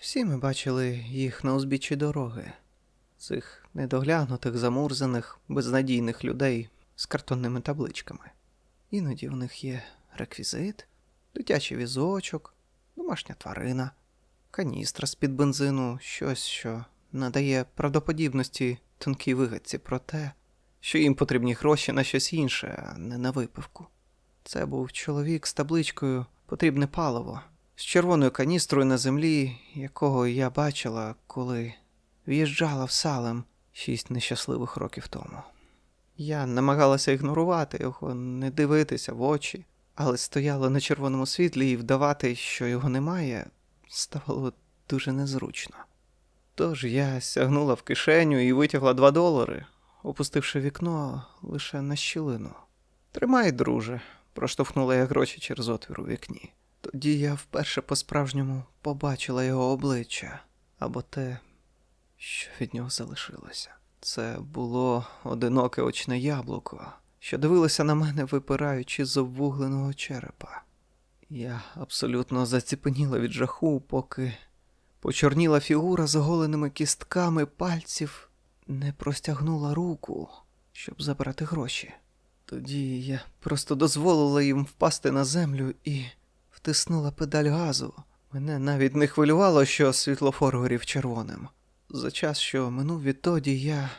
Всі ми бачили їх на узбіччі дороги, цих недоглянутих, замурзаних, безнадійних людей з картонними табличками. Іноді в них є реквізит, дитячий візочок, домашня тварина, каністра з-під бензину, щось, що надає правдоподібності тонкій вигадці про те, що їм потрібні гроші на щось інше, а не на випивку. Це був чоловік з табличкою Потрібне паливо, з червоною каністрою на землі, якого я бачила, коли в'їжджала в Салем шість нещасливих років тому. Я намагалася ігнорувати його, не дивитися в очі, але стояла на червоному світлі і вдавати, що його немає, ставало дуже незручно. Тож я сягнула в кишеню і витягла два долари, опустивши вікно лише на щілину. Тримай, друже, проштовхнула я гроші через отвір у вікні. Тоді я вперше по-справжньому побачила його обличчя або те, що від нього залишилося. Це було одиноке очне яблуко, що дивилося на мене, випираючи з обвугленого черепа. Я абсолютно заціпеніла від жаху, поки почорніла фігура з оголеними кістками пальців не простягнула руку, щоб забрати гроші. Тоді я просто дозволила їм впасти на землю і втиснула педаль газу. Мене навіть не хвилювало, що світлофор горів червоним. За час, що минув відтоді, я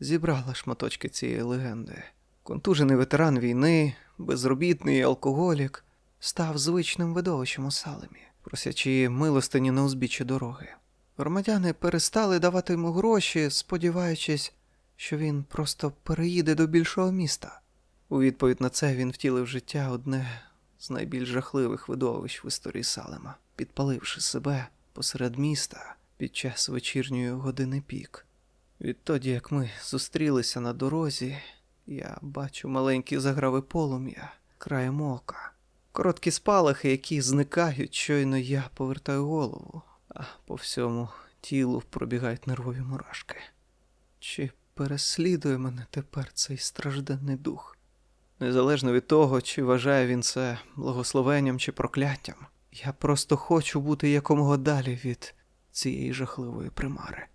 зібрала шматочки цієї легенди. Контужений ветеран війни, безробітний алкоголік, став звичним видовищем у Салемі, просячи милостині на узбіччі дороги. Громадяни перестали давати йому гроші, сподіваючись, що він просто переїде до більшого міста. У відповідь на це він втілив життя одне з найбільш жахливих видовищ в історії Салема, підпаливши себе посеред міста під час вечірньої години пік. Відтоді, як ми зустрілися на дорозі, я бачу маленькі заграви полум'я краєм ока, короткі спалахи, які зникають, щойно я повертаю голову, а по всьому тілу пробігають нервові мурашки. Чи переслідує мене тепер цей стражденний дух? Незалежно від того, чи вважає він це благословенням чи прокляттям, я просто хочу бути якомога далі від цієї жахливої примари.